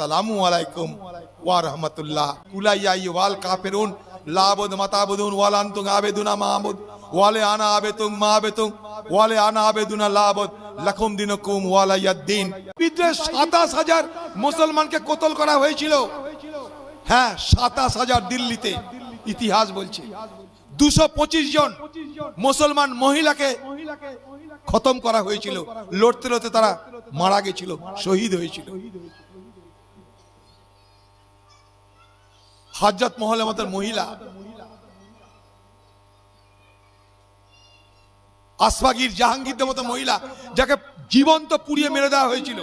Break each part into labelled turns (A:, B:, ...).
A: আসসালামু আলাইকুম ওয়া রাহমাতুল্লাহ। কুলাইয়া ওয়াল কাফিরুন লাবুদ মাতাবুদুন ওয়াল আনতুম আবেদুনা মাবুদ ওয়ালে আনা আবেতুম মাবেতুম ওয়ালে আনা আবেদুনা লাবুদ লাকুম দিনুকুম ওয়ালাইয়াদ্দিন বিদ্রোহে সাতাশ হাজার মুসলমানকে কতল করা হয়েছিল? হ্যাঁ সাতাশ হাজার দিল্লিতে, ইতিহাস বলছে। দুশো পঁচিশ জন মুসলমান মহিলাকে খতম করা হয়েছিল। লড়তে লড়তে তারা মারা গেছিল, শহীদ হয়েছিল। হাজরত মহলের মতো মহিলা। আসফাগির জাহাঙ্গীরদের মতো মহিলা যাকে জীবন্ত পুড়িয়ে মেরে দেওয়া হয়েছিল।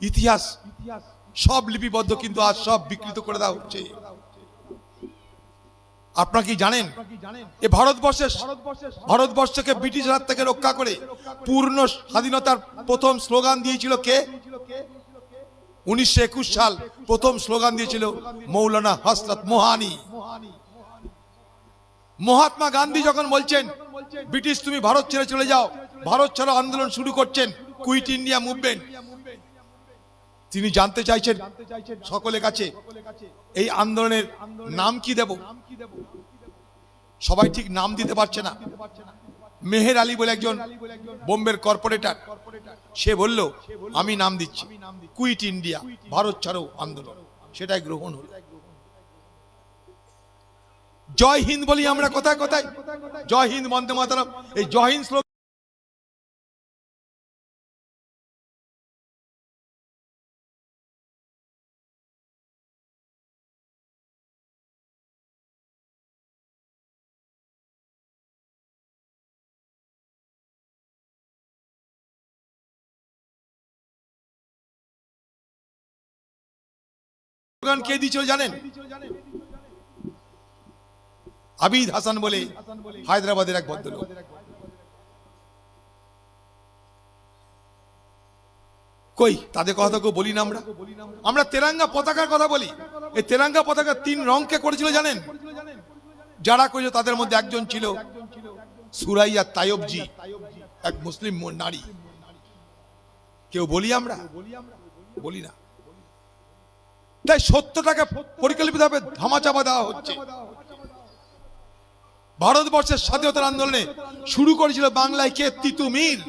A: ইতিহাস সব লিপিবদ্ধ কিন্তু আজ সব বিকৃত করে দেওয়া হচ্ছে। আপনারা কি জানেন? এ ভারতবর্ষের ভারতবর্ষকে ব্রিটিশ হাত থেকে রক্ষা করে পূর্ণ স্বাধীনতার প্রথম স্লোগান দিয়েছিল কে? উনিশশো একুশ সাল প্রথম স্লোগান দিয়েছিল মৌলানা হসরত মোহানি। মহাত্মা গান্ধী যখন বলছেন, ব্রিটিশ, তুমি ভারত ছেড়ে চলে যাও, ভারত ছাড়ো, আন্দোলন শুরু করছেন, কুইট ইন্ডিয়া মুভমেন্ট। তিনি জানতে চাইছেন সকলের কাছে, এই আন্দোলনের নাম কি দেব? সবাই ঠিক নাম দিতে পারছে না। মেহের আলী বলে একজন বোম্বের কর্পোরেটর। সে বলল, আমি নাম দিচ্ছি। কুইট ইন্ডিয়া, ভারত ছাড়ো আন্দোলন। সেটাই গ্রহণ হল। জয় হিন্দ বলি আমরা কোথায় কোথায়? জয় হিন্দ বন্দে মাতারাম। এই জয় হিন্দ স্লোগান কে দিয়েছিল জানেন? আবিদ হাসান বলে হায়দ্রাবাদের এক ভদ্রলোক। কই, তাদের কথা বলি না আমরা? আমরা তেরাঙ্গা পতাকার কথা বলি। এই তেরাঙ্গা পতাকা তিন রংকে করেছিল জানেন? যারা করেছিল তাদের মধ্যে একজন ছিল সুরাইয়া তায়বজি এক মুসলিম নারী। কেউ বলি আমরা? বলি না। তাই সত্যটাকে পরিকল্পিতভাবে ধামাচাপা দেওয়া হচ্ছে। ভারতবর্ষের স্বাধীনতার আন্দোলনে শুরু করেছিল বাংলায় কে? তিতুমির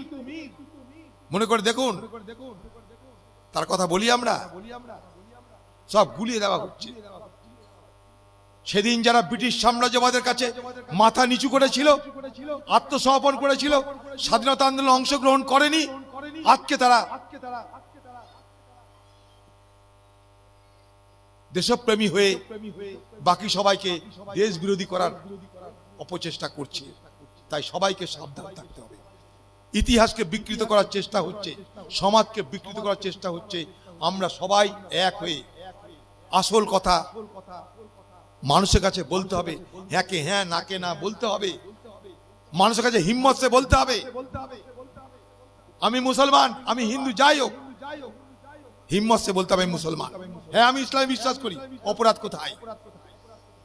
A: মনে করে দেখুন, তার কথা বলি আমরা, সব গুলিয়ে দেওয়া হচ্ছে। সেদিন যারা ব্রিটিশ সাম্রাজ্যবাদের কাছে মাথা নিচু করেছিল, আত্মসমর্পণ করেছিল, স্বাধীনতা আন্দোলনে অংশগ্রহণ করেনি, আজকে তারা দেশপ্রেমী হয়ে বাকি সবাইকে দেশ বিরোধী করার অপচেষ্টা করছে। তাই সবাইকে সাবধান থাকতে হবে। ইতিহাসকে বিকৃত করার চেষ্টা হচ্ছে, সমাজকে বিকৃত করার চেষ্টা হচ্ছে। আমরা সবাই এক হয়ে আসল কথা মানুষের কাছে বলতে হবে, হ্যাঁকে হ্যাঁ নাকে না বলতে হবে। মানুষের কাছে হিম্মত সে বলতে হবে। আমি মুসলমান, আমি হিন্দু, যাই হোক। হিম্মত সে বলতে হবে মুসলমান। হ্যাঁ আমি ইসলামে বিশ্বাস করি, অপরাধ কোথায়?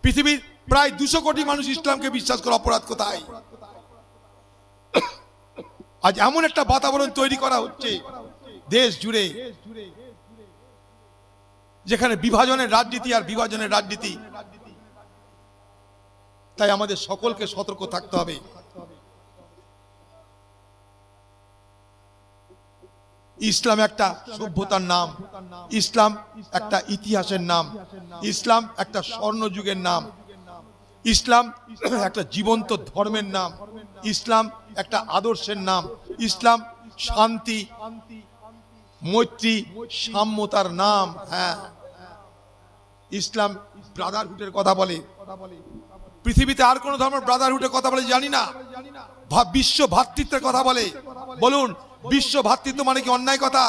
A: পৃথিবীর প্রায় দুশো কোটি মানুষ ইসলামকে বিশ্বাস করে, অপরাধ কোথায়? আজ এমন একটা বাতাবরণ তৈরি করা হচ্ছে দেশ জুড়ে, যেখানে বিভাজনের রাজনীতি আর বিভাজনের রাজনীতি। তাই আমাদের সকলকে সতর্ক থাকতে হবে। ইসলাম একটা সভ্যতার নাম, ইসলাম একটা ইতিহাসের নাম, ইসলাম একটা স্বর্ণযুগের নাম, ইসলাম একটা জীবন্ত ধর্মের নাম, ইসলাম একটা আদর্শের নাম, ইসলাম শান্তি, মৈত্রী, সাম্যতার নাম হ্যাঁ। ইসলাম ব্রাদারহুডের কথা বলে। পৃথিবীতে আর কোন ধর্মের ব্রাদারহুডের কথা বলে জানি না। বিশ্ব ভ্রাতৃত্বের কথা বলে। বলুন বিশ্ব ভ্রাতৃত্ব মানে কি অন্যায় কথা?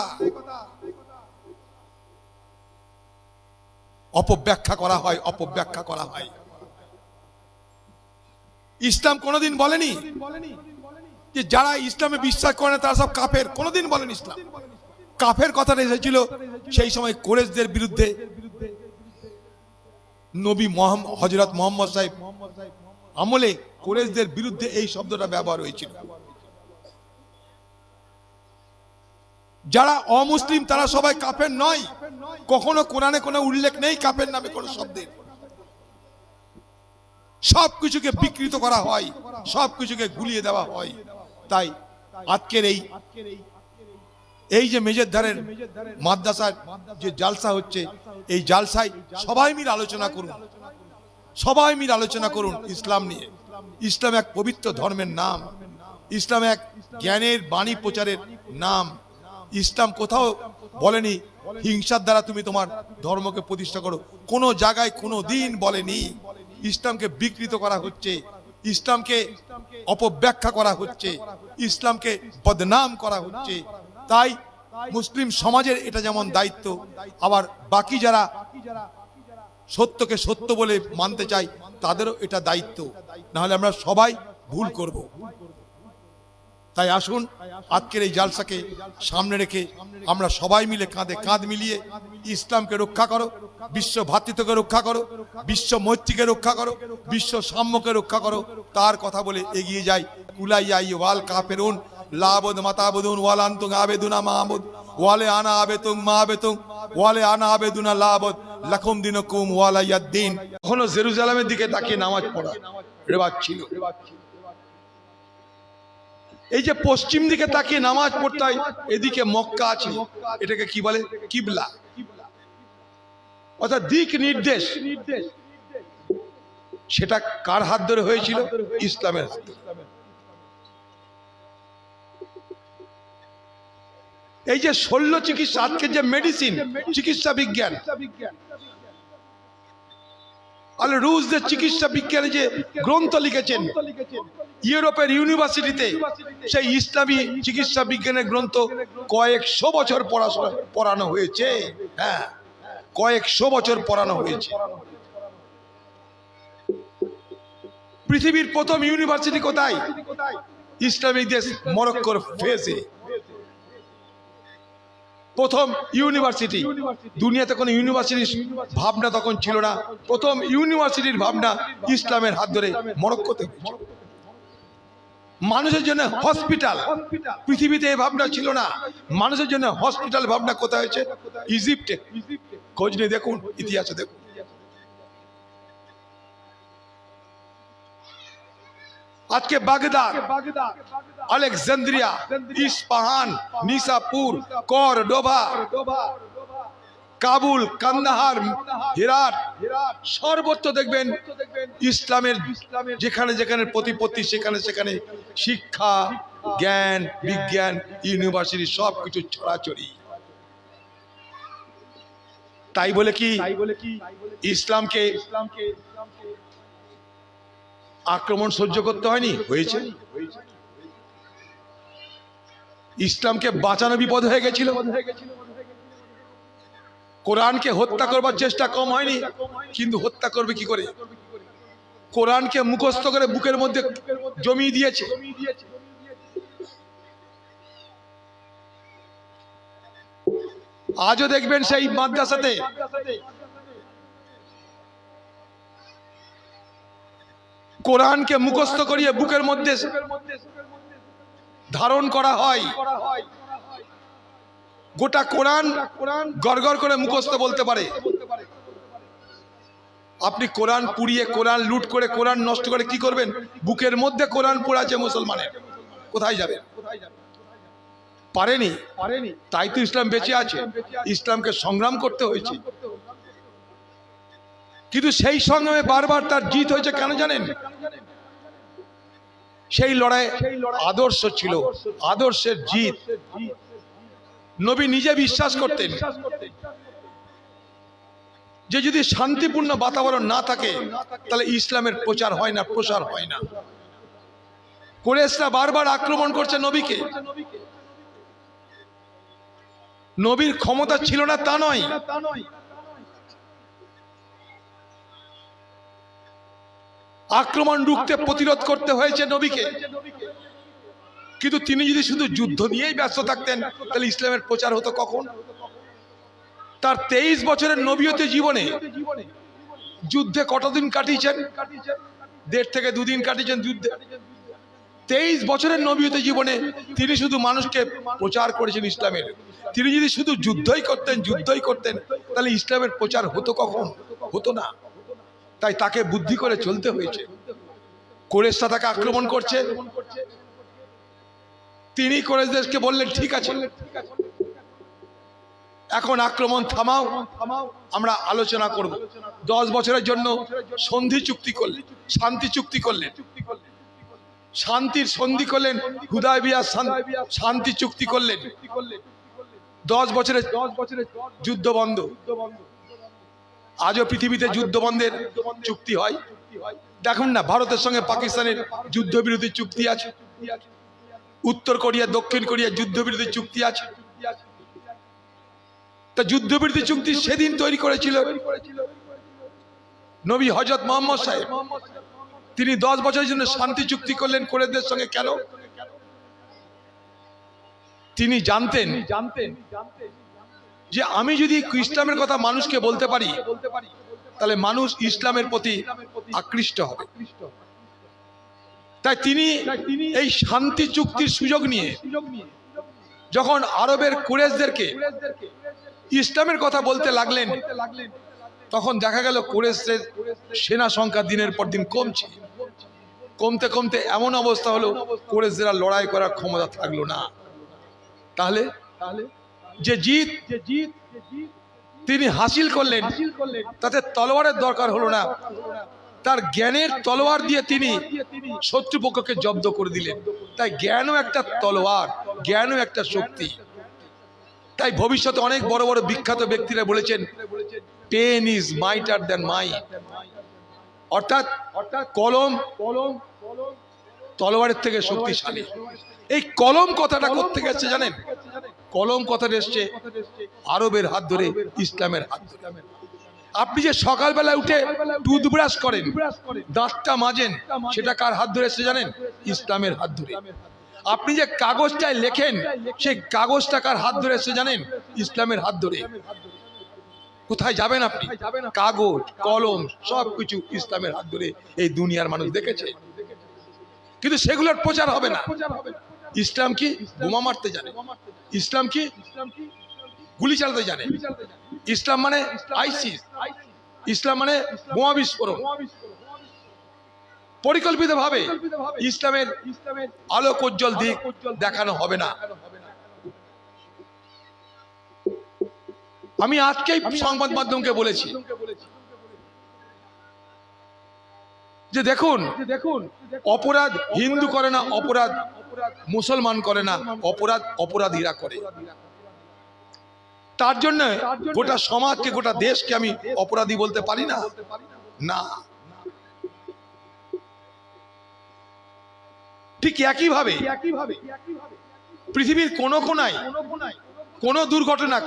A: অপব্যাখ্যা করা হয়, অপব্যাখ্যা করা হয়। ইসলাম কোনোদিন বলেনি যে যারা ইসলামে বিশ্বাস করে না, তারা সব কাফের। কোনোদিন বলেন ইসলাম। কাফের কথাটা এসেছিল সেই সময় কোরেশদের বিরুদ্ধে। নবী হজরত মোহাম্মদ সাহেব আমলে কোরেশদের বিরুদ্ধে এই শব্দটা ব্যবহার হয়েছিল। যারা অমুসলিম, তারা সবাই কাফের নয়। কখনো কোরআনে কোনো উল্লেখ নেই কাফের নামে কোনো শব্দের সব কিছুকে বিকৃত করা হয় সব কিছুকে গুলিয়ে দেওয়া হয়। তাই আজকের এই এই যে মেজের ধারের মাদ্রাসার যে জালসা হচ্ছে, এই জালসায় সবাই মিলে আলোচনা করুন। সবাই মিলে আলোচনা করুন ইসলাম নিয়ে। ইসলাম এক পবিত্র ধর্মের নাম। ইসলাম এক জ্ঞানের বাণী প্রচারের নাম। ইসলাম কোথাও বলেনি, হিংসার দ্বারা তুমি তোমার ধর্মকে প্রতিষ্ঠা করো। কোনো জায়গায় কোনো দিন বলেনি, ইসলামকে বিকৃত করা হচ্ছে, ইসলামকে অপব্যাখ্যা করা হচ্ছে, ইসলামকে বদনাম করা হচ্ছে। তাই মুসলিম সমাজের এটা যেমন দায়িত্ব, আবার বাকি যারা সত্যকে সত্য বলে মানতে চাই তাদেরও এটা দায়িত্ব। নাহলে আমরা সবাই ভুল করব। তাই আসুন, আজকের এই জালসাকে সামনে রেখে আমরা সবাই মিলে কাঁধে কাঁধ মিলিয়ে ইসলামকে রক্ষা করো, বিশ্ব ভ্রাতৃত্বকে রক্ষা করো, বিশ্ব মৈত্রীকে রক্ষা করো, বিশ্ব সাম্যকে রক্ষা করো। তার কথা বলে এগিয়ে যাই। কুলাইয়াই ওয়াল কাফেরুন, লাবদ মাতাবুদুন ওয়ালান্তুং আবেদুনা মাহমুদ, ওয়ালে আনা আবেতুং মা আবেতুং ওয়ালে আনা আবেদুনা লাবদ, লাকুম দিনকুম ওয়ালাইয়াদ্দিন কখনো জেরুজালেমের দিকে তাকিয়ে নামাজ পড়া রেবাজ ছিল। এই যে পশ্চিম দিকে তাকিয়ে নামাজ পড়তে হয়, এদিকে মক্কা আছে। এটাকে কি বলে? কিবলা। অর্থাৎ দিক নির্দেশ। সেটা কার হাত ধরে হয়েছিল? ইসলামের হাত ধরে। এই যে শল্য চিকিৎসা, আজকের যে মেডিসিন চিকিৎসা বিজ্ঞান আল রুশদের চিকিৎসা বিজ্ঞানে যে গ্রন্থ লিখেছেন। ইউরোপের ইউনিভার্সিটিতে সেই ইসলামী চিকিৎসা বিজ্ঞানের গ্রন্থ কয়েকশো বছর পড়াশোনা পড়ানো হয়েছে। হ্যাঁ কয়েকশো বছর পড়ানো হয়েছে। পৃথিবীর প্রথম ইউনিভার্সিটি কোথায়? ইসলামিক দেশ মরক্কোর ফেসে। প্রথম ইউনিভার্সিটি। দুনিয়াতে কোনো ইউনিভার্সিটির ভাবনা তখন ছিল না। প্রথম ইউনিভার্সিটির ভাবনা ইসলামের হাত ধরে মরক্কোতে। মানুষের জন্য হসপিটাল পৃথিবীতে এই ভাবনা ছিল না। মানুষের জন্য হসপিটাল ভাবনা কোথায় হয়েছে? ইজিপ্টে। খোঁজ নিয়ে দেখুন, ইতিহাসে দেখুন। আজকে Baghdad Alexandria Isfahan Nishapur Cordoba Kabul Kandahar Herat সর্বত্র দেখবেন ইসলামের যেখানে যেখানে প্রতিপত্তি সেখানে সেখানে শিক্ষা জ্ঞান বিজ্ঞান ইউনিভার্সিটি সব কিছু ছড়াছড়ি। তাই বলে কি? ইসলামকে আক্রমণ সহ্য করতে হয়নি? হয়েছে। ইসলামকে বাঁচানো বিপদ হয়ে গেছিল। কোরআনকে হত্যা করবার চেষ্টা কম হয়নি, কিন্তু হত্যা করবে কি করে? কোরআনকে মুখস্থ করে বুকের মধ্যে জমিয়ে দিয়েছে। আজও দেখবেন সেই মাদ্রাসাতে কোরআনকে মুখস্থ করিয়ে বুকের মধ্যে ধারণ করা হয়। গোটা কোরআন গড়গড় করে মুখস্থ বলতে পারে। আপনি কোরআন পুড়িয়ে, কোরআন লুট করে, কোরআন নষ্ট করে কি করবেন? বুকের মধ্যে কোরআন পুরাছে মুসলমানের। কোথায় যাবে? পারেনি
B: পারেনি।
A: তাই তো ইসলাম বেঁচে আছে। ইসলামকে সংগ্রাম করতে হয়েছে। কিন্তু সেই সংগ্রামে বারবার তার জিত হয়েছে কেন জানেন? সেই লড়াই আদর্শ ছিল, আদর্শের জিত। নবী নিজে বিশ্বাস করতেন যে যদি শান্তিপূর্ণ বাতাবরণ না থাকে, তাহলে ইসলামের প্রচার হয় না, প্রসার হয় না। কোরেশরা বারবার আক্রমণ করছে নবীকে। নবীর ক্ষমতা ছিল না তা নয়
B: তা নয়
A: আক্রমণ রুখতে প্রতিরোধ করতে হয়েছে নবীকে। কিন্তু তিনি যদি শুধু যুদ্ধ নিয়েই ব্যস্ত থাকতেন, তাহলে ইসলামের প্রচার হতো কখন? তার তেইশ বছরের নবীয়তে জীবনে যুদ্ধে কতদিন কাটিয়েছেন? দেড় থেকে দুদিন কাটিয়েছেন যুদ্ধে। তেইশ বছরের নবীত জীবনে তিনি শুধু মানুষকে প্রচার করেছেন ইসলামের। তিনি যদি শুধু যুদ্ধই করতেন যুদ্ধই করতেন, তাহলে ইসলামের প্রচার হতো কখন? হতো না। তাই তাকে বুদ্ধি করে চলতে হয়েছে। কোরেশরা তাকে আক্রমণ করছে। তিনি কোরেশদেরকে বললেন, ঠিক আছে। এখন আক্রমণ থামাও। আমরা আলোচনা করব। দশ বছরের জন্য সন্ধি চুক্তি করলেন, শান্তি চুক্তি করলেন। শান্তির সন্ধি করলেন হুদায় বিয়া শান্তি চুক্তি করলেন। দশ বছরের দশ বছরের যুদ্ধ বন্ধ। আজও পৃথিবীতে যুদ্ধ বন্ধের চুক্তি হয়। দেখুন না ভারতের সঙ্গে পাকিস্তানের যুদ্ধবিরোধী চুক্তি আছে। উত্তর কোরিয়া দক্ষিণ কোরিয়া যুদ্ধবিরোধী চুক্তি আছে। তা যুদ্ধবিরোধী চুক্তি সেদিন তৈরি করেছিল নবী হজরত মোহাম্মদ সাহেব। তিনি দশ বছরের জন্য শান্তি চুক্তি করলেন কোরেদের সঙ্গে কেন? তিনি জানতেন জানতেন জানতেন। যে আমি যদি ইসলামের কথা মানুষকে বলতে পারি, তাহলে মানুষ ইসলামের প্রতি আকৃষ্ট হবে। তাই তিনি এই শান্তি চুক্তির সুযোগ নিয়ে, যখন আরবের কুরেশদেরকে ইসলামের কথা বলতে লাগলেন, তখন দেখা গেল কুরেশদের সেনা সংখ্যা দিনের পর দিন কমছে। কমতে কমতে এমন অবস্থা হলো, কুরেশদের লড়াই করার ক্ষমতা থাকল না। তাহলে জিত যে জিত তিনি হাসিল করলেন, তাতে তলোয়ারের দরকার হলো না। তার জ্ঞানের তলোয়ার দিয়ে তিনি শত্রুপক্ষকে জব্দ করে দিলেন। তাই জ্ঞানও একটা তলোয়ার, জ্ঞানও একটা শক্তি। তাই ভবিষ্যতে অনেক বড় বড় বিখ্যাত ব্যক্তিরা বলেছেন pen is mightier than my অর্থাৎ অর্থাৎ কলম কলম তলোয়ারের থেকে শক্তিশালী। এই কলম কথাটা করতে গেছে জানেন? কলম কথাটা এসছে আরবের হাত ধরে ইসলামের হাত ধরে। আপনি যে সকালবেলা উঠে টুথব্রাশ করেন দাঁতটা মাজেন সেটা কার হাত ধরে এসছে জানেন? ইসলামের হাত ধরে। আপনি যে কাগজটায় লেখেন সেই কাগজটা কার হাত ধরে এসছে জানেন? ইসলামের হাত ধরে। কোথায় যাবেন আপনি? কাগজ কলম সব কিছু ইসলামের হাত ধরে এই দুনিয়ার মানুষ দেখেছে। কিন্তু সেগুলোর প্রচার হবে না। ইসলাম কি বোমা মারতে জানে? ইসলাম কি গুলি চালাতে জানে? ইসলাম মানে আইসিস। ইসলাম মানে বোমা বিস্ফোরণ। পরিকল্পিত ভাবে ইসলামের আলোক উজ্জ্বল দিক দেখানো হবে না। আমি আজকেই সংবাদ মাধ্যমকে বলেছি। যে দেখুন দেখুন অপরাধ হিন্দু করে না অপরাধ মুসলমান করে না অপরাধ অপরাধীরা করে। তার জন্য গোটা সমাজকে গোটা দেশকে আমি অপরাধী বলতে পারি না। না। ঠিক একই ভাবে পৃথিবীর কোন কোনায় কোন দুর্ঘটনা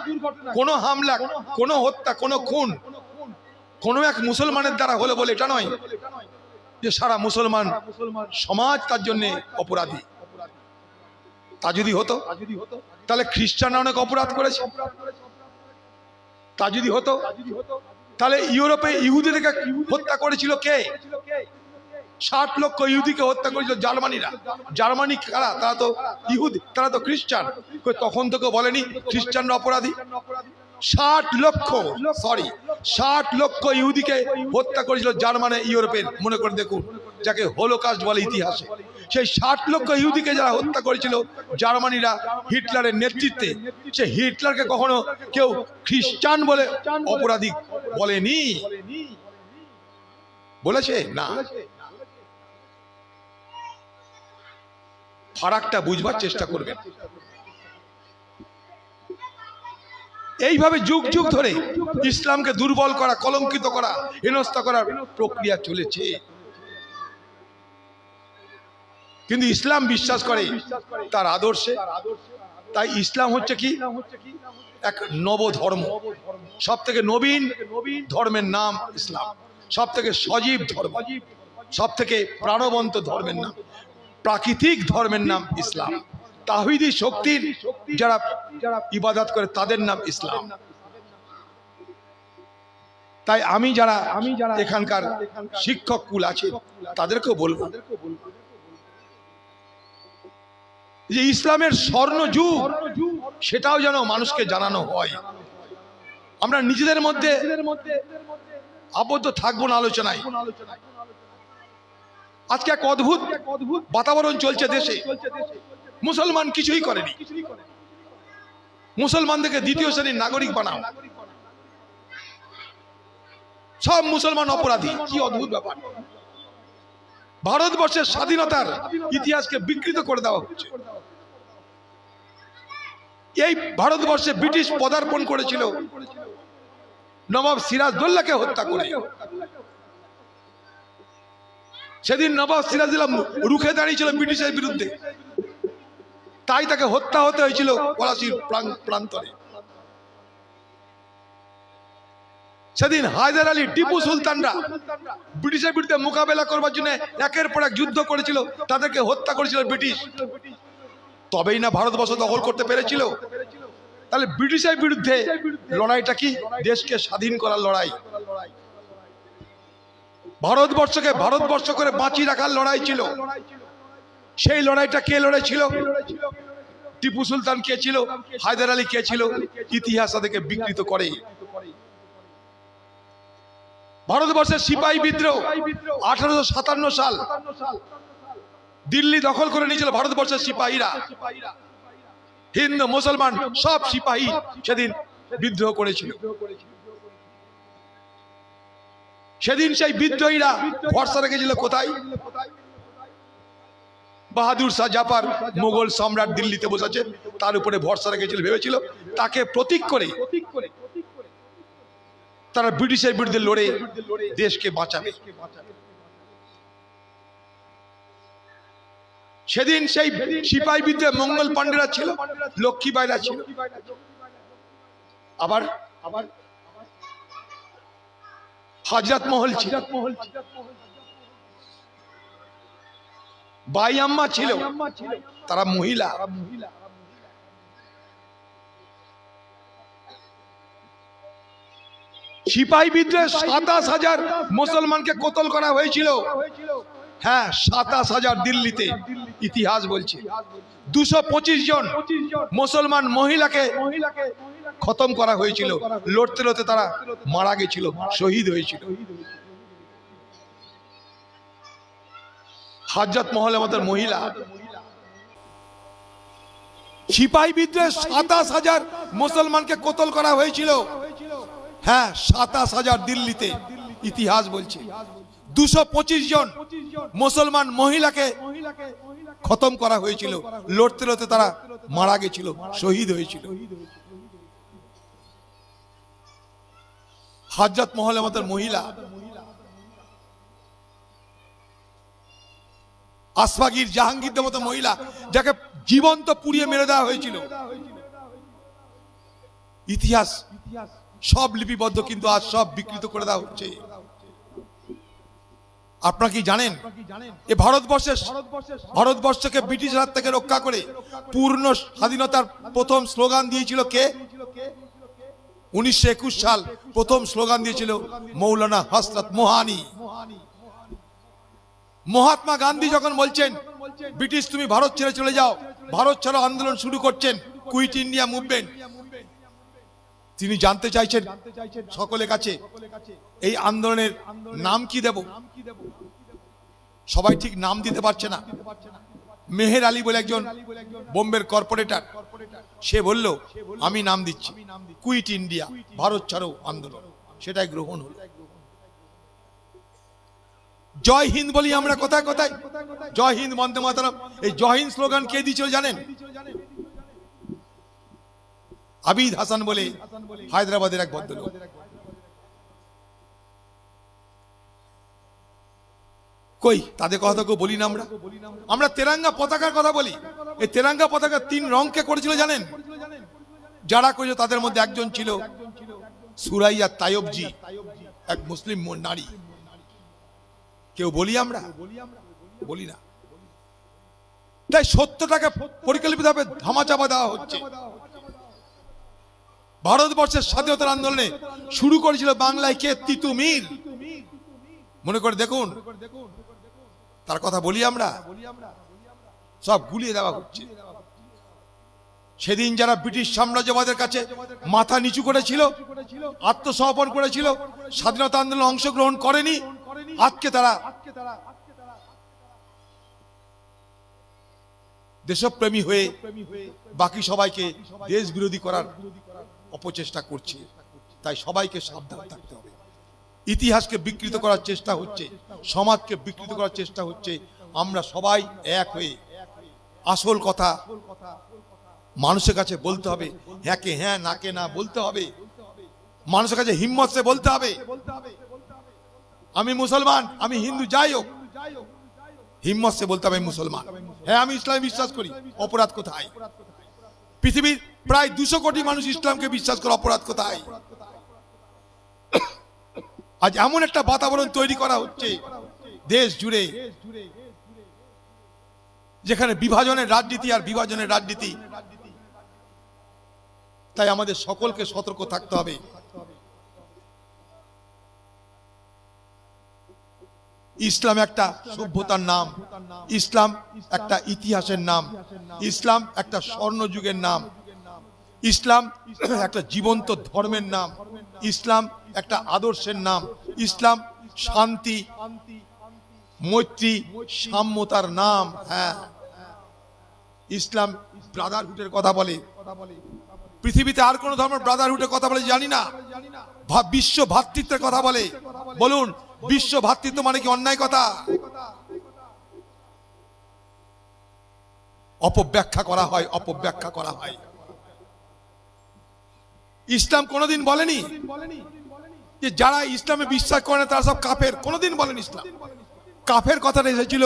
A: কোন হামলা কোন হত্যা কোন খুন কোন এক মুসলমানের দ্বারা হলো বলে এটা নয়। যে সারা মুসলমান সমাজ তার জন্য অপরাধী। তা যদি হতো তাহলে খ্রিস্টানরা অনেক অপরাধ করেছে। তা যদি হতো তাহলে ইউরোপে ইহুদিদেরকে হত্যা করেছিল কে? ষাট লক্ষ ইহুদিকে হত্যা করেছিল জার্মানিরা। জার্মানি কারা? তারা তো ইহুদি তারা তো খ্রিস্টান। তখন তোকে বলেনি খ্রিস্টানরা অপরাধী। ষাট লক্ষ সরি ষাট লক্ষ ইহুদিকে হত্যা করেছিল জার্মানি, ইউরোপের। মনে করে দেখুন, যাকে হোলোকাস্ট বলে ইতিহাসে। সেই ষাট লক্ষ ইহুদিকে যারা হত্যা করেছিল জার্মানিরা হিটলারের নেতৃত্বে, সে হিটলারকে কখনো কেউ খ্রিস্টান বলে অপরাধী বলেনি। বলেছে? না। ফারাকটা বুঝবার চেষ্টা করবেন। এইভাবে যুগ যুগ ধরে ইসলামকে দুর্বল করা, কলঙ্কিত করা, হেনস্থা করার প্রক্রিয়া চলেছে। কিন্তু ইসলাম বিশ্বাস করে তার আদর্শে। তাই ইসলাম হচ্ছে কি? এক নব ধর্ম সব থেকে নবীন ধর্মের নাম ইসলাম। সব থেকে সজীব ধর্ম। সব থেকে প্রাণবন্ত ধর্মের নাম। প্রাকৃতিক ধর্মের নাম ইসলাম। তাহিদি শক্তির যারা যারা ইবাদত করে তাদের নাম ইসলাম। তাই আমি যারা আমি যারা এখানকার শিক্ষক কুল আছে তাদেরকেও বলব। যে ইসলামের স্বর্ণ যুগ সেটাও যেন মানুষকে জানানো হয়। আমরা নিজেদের মধ্যে আবদ্ধ থাকব না আলোচনায়। আজকে এক অদ্ভুত বাতাবরণ চলছে দেশে। মুসলমান কিছুই করেনি। মুসলমানদেরকে দ্বিতীয় শ্রেণির নাগরিক বানাও। সব মুসলমান অপরাধী। কি অদ্ভুত ব্যাপার। ভারতবর্ষের স্বাধীনতার ইতিহাসকে বিকৃত করে দেওয়া হচ্ছে। এই ভারতবর্ষে ব্রিটিশ পদার্পণ করেছিল নবাব সিরাজদৌল্লাকে হত্যা করে। সেদিন নবাব সিরাজুল্লাহ রুখে দাঁড়িয়েছিল ব্রিটিশের বিরুদ্ধে। তাই তাকে হত্যা হতে হয়েছিল পলাশির প্রান্তরে। সেদিন হায়দার আলী টিপু সুলতানরা ব্রিটিশের বিরুদ্ধে মোকাবেলা করবার জন্য একের পর এক যুদ্ধ করেছিল, তাদেরকে হত্যা করেছিল ব্রিটিশ। তবেই না ভারতবর্ষ দখল করতে পেরেছিল। তাহলে ব্রিটিশের বিরুদ্ধে লড়াইটা কি? দেশকে স্বাধীন করার লড়াই। ভারতবর্ষকে ভারতবর্ষ করে বাঁচিয়ে রাখার লড়াই ছিল। সেই লড়াইটা কে লড়েছিল? টিপু সুলতান কে ছিল? হায়দার আলী কে ছিল? ইতিহাস তাদেরকে বিকৃত করে। ভারতবর্ষের সিপাহী বিদ্রোহ আঠারোশো সাতান্ন সাল। দিল্লি দখল করে নিয়েছিল ভারতবর্ষের সিপাহীরা। হিন্দু, মুসলমান সব সিপাহী সেদিন বিদ্রোহ করেছিল। সেদিন সেই বিদ্রোহীরা ভরসা রেখেছিল কোথায়? বাহাদুর শাহ জাফর মোগল সম্রাট দিল্লিতে বসেছে, তার উপরে ভরসা রেখেছিল, ভেবেছিল, তাকে প্রতীক করে তারা ব্রিটিশের বিরুদ্ধে লড়ে দেশকে বাঁচাবে। সেদিন সেই সিপাহী বিদ্রোহে মঙ্গল পাণ্ডেরা ছিল লক্ষ্মীবাইরা ছিল। আবার আবার হাজরত মহল ছিল। বাই আম্মা ছিল। তারা মহিলা। সিপাহী বিদ্রোহে সাতাশ হাজার মুসলমানকে কোতল করা হয়েছিল? হ্যাঁ সাতাশ হাজার দিল্লিতে। ইতিহাস বলছে। দুশো পঁচিশ জন মুসলমান মহিলাকে খতম করা হয়েছিল। লড়তে লড়তে তারা মারা গেছিল, শহীদ হয়েছিল। হাজরত মহল আমাদের মহিলা। সিপাহী বিদ্রোহে সাতাশ হাজার মুসলমানকে কোতল করা হয়েছিল? হ্যাঁ সাতাশ হাজার দিল্লিতে, ইতিহাস বলছে। দুশো পঁচিশ জন মুসলমান মহিলাকে খতম করা হয়েছিল। লড়তে লড়তে তারা মারা গেছিল, শহীদ হয়েছিল। হাজরত মহল আমাদের মহিলা আসফাগির জাহাঙ্গীরদের মতো মহিলা যাকে জীবন্ত পুড়িয়ে মেরে দেওয়া হয়েছিল। ইতিহাস সব লিপিবদ্ধ, কিন্তু আজ সব বিকৃত করে দেওয়া হচ্ছে। আপনারা কি জানেন? এ ভারতবর্ষের ভারতবর্ষকে ব্রিটিশ হাত থেকে রক্ষা করে পূর্ণ স্বাধীনতার প্রথম স্লোগান দিয়েছিল কে? উনিশশো একুশ সাল প্রথম স্লোগান দিয়েছিল মৌলানা হসরত মোহানি। মহাত্মা গান্ধী যখন বলছেন, ব্রিটিশ তুমি ভারত ছেড়ে চলে যাও, ভারত ছাড়ো আন্দোলন শুরু করছেন, কুইট ইন্ডিয়া মুভমেন্ট। তিনি জানতে চাইছেন সকলের কাছে, এই আন্দোলনের নাম কি দেব? সবাই ঠিক নাম দিতে পারছে না। মেহের আলী বলে একজন বোম্বের কর্পোরেটর, সে বলল, আমি নাম দিচ্ছি, কুইট ইন্ডিয়া, ভারত ছাড়ো আন্দোলন। সেটাই গ্রহণ হলো। জয় হিন্দ বলি আমরা কোথায় কোথায়? জয় হিন্দ, বন্দে মাতারাম। এই জয় হিন্দ স্লোগান কে দিয়েছিল জানেন? আবিদ হাসান বলে হায়দ্রাবাদের এক ভদ্রলোক। কই, তাদের কথা কেউ বলি না আমরা? আমরা তেরাঙ্গা পতাকার কথা বলি। এই তেরাঙ্গা পতাকা তিন রংকে করেছিল জানেন? যারা করেছিল তাদের মধ্যে একজন ছিল সুরাইয়া তায়বজি এক মুসলিম নারী। কেউ বলি আমরা? বলি না। তাই সত্যটাকে পরিকল্পিতভাবে ধামাচাপা দেওয়া হচ্ছে। ভারতবর্ষের স্বাধীনতার আন্দোলনে শুরু করেছিল বাংলায় কে? তিতুমির মনে করে দেখুন তার কথা বলি আমরা? সব গুলিয়ে দেওয়া হচ্ছে। সেদিন যারা ব্রিটিশ সাম্রাজ্যবাদের কাছে মাথা নিচু করেছিল আত্মসমর্পণ করেছিল স্বাধীনতা আন্দোলনে অংশগ্রহণ করেনি আজকে তারা। দেশপ্রেমী হয়ে বাকি সবাইকে দেশ বিরোধী করার অপচেষ্টা করছে। তাই সবাইকে সাবধান থাকতে হবে। ইতিহাসকে বিকৃত করার চেষ্টা হচ্ছে, সমাজকে বিকৃত করার চেষ্টা হচ্ছে। আমরা সবাই এক হয়ে আসল কথা মানুষের কাছে বলতে হবে, হ্যাঁকে হ্যাঁ নাকে না বলতে হবে। মানুষের কাছে হিম্মত সে বলতে হবে। আমি মুসলমান, আমি হিন্দু, যাই হোক। হিম্মত সে বলতে আমি মুসলমান। হ্যাঁ আমি ইসলামে বিশ্বাস করি, অপরাধ কোথায়? পৃথিবীর প্রায় দুশো কোটি মানুষ ইসলামকে বিশ্বাস করে, অপরাধ কোথায়? আজ এমন একটা বাতাবরণ তৈরি করা হচ্ছে দেশ জুড়ে, যেখানে বিভাজনের রাজনীতি আর বিভাজনের রাজনীতি। তাই আমাদের সকলকে সতর্ক থাকতে হবে। ইসলাম একটা সভ্যতার নাম। ইসলাম একটা ইতিহাসের নাম। ইসলাম একটা স্বর্ণযুগের নাম। ইসলাম একটা জীবন্ত ধর্মের নাম। ইসলাম একটা আদর্শের নাম। ইসলাম শান্তি, মৈত্রী, সাম্যতার নাম। হ্যাঁ। ইসলাম ব্রাদারহুডের কথা বলে। পৃথিবীতে আর কোন ধর্মের ব্রাদারহুডের কথা বলে জানি না। বিশ্ব ভ্রাতৃত্বের কথা বলে। বলুন বিশ্ব ভ্রাতৃত্ব মানে কি অন্যায় কথা? অপব্যাখ্যা করা হয়, অপব্যাখ্যা করা হয়। ইসলাম কোনোদিন বলেনি যে যারা ইসলামে বিশ্বাস করে না, তারা সব কাফের। কোনোদিন বলেন ইসলাম। কাফের কথাটা এসেছিল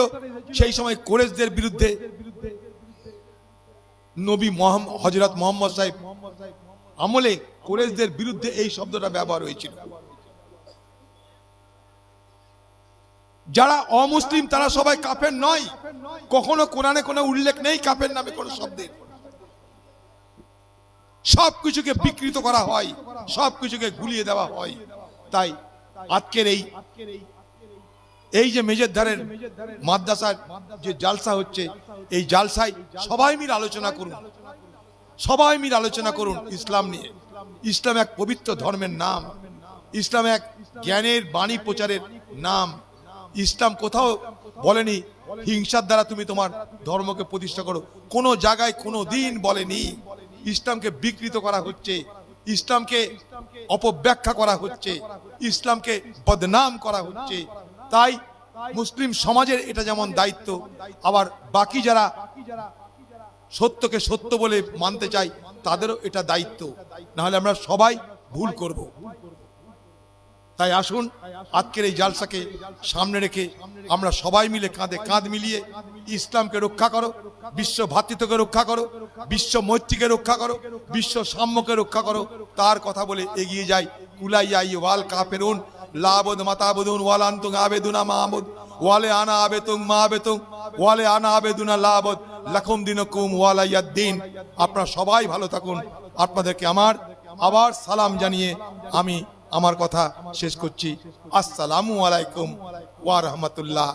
A: সেই সময় কোরেশদের বিরুদ্ধে। নবী হজরত মোহাম্মদ সাহেব আমলে কোরেশদের বিরুদ্ধে এই শব্দটা ব্যবহার হয়েছিল। যারা অমুসলিম, তারা সবাই কাফের নয়। কখনো কোরআনে কোনো উল্লেখ নেই কাফের নামে কোনো শব্দের। সব কিছুকে বিকৃত করা হয় সব কিছুকে গুলিয়ে দেওয়া হয়। তাই আজকের এই এই যে মেজের ধারের মাদ্রাসার যে জালসা হচ্ছে, এই জালসায় সবাই মিলে আলোচনা করুন। সবাই মিলে আলোচনা করুন ইসলাম নিয়ে। ইসলাম এক পবিত্র ধর্মের নাম। ইসলাম এক জ্ঞানের বাণী প্রচারের নাম। ইসলাম কোথাও বলেনি, হিংসার দ্বারা তুমি তোমার ধর্মকে প্রতিষ্ঠা করো। কোনো জায়গায় কোনো দিন বলেনি, ইসলামকে বিকৃত করা হচ্ছে, ইসলামকে অপব্যাখ্যা করা হচ্ছে, ইসলামকে বদনাম করা হচ্ছে। তাই মুসলিম সমাজের এটা যেমন দায়িত্ব, আবার বাকি যারা সত্যকে সত্য বলে মানতে চাই তাদেরও এটা দায়িত্ব। নাহলে আমরা সবাই ভুল করব। তাই আসুন, আজকের এই জালসাকে সামনে রেখে আমরা সবাই মিলে কাঁধে কাঁধ মিলিয়ে ইসলামকে রক্ষা করো, বিশ্ব ভ্রাতৃত্বকে রক্ষা করো, বিশ্ব মৈত্রীকে রক্ষা করো, বিশ্ব সাম্যকে রক্ষা করো। তার কথা বলে এগিয়ে যাই। কুলাই কুলাইয়াই ওয়াল কাফেরুন, লাবদ মাতাবুদুন, ওয়াল আন্তুং আবেদুনা মাহমুদ, ওয়ালে আনা আবেতুং মা আবেতুং ওয়ালে আনা আবেদুনা লাবদ লাখুম দিনকুম ওয়ালাইয়াদ্দিন। আপনারা সবাই ভালো থাকুন। আপনাদেরকে আমার আবার সালাম জানিয়ে আমি আমার কথা শেষ করছি। আসসালামু আলাইকুম ওয়া রাহমাতুল্লাহ।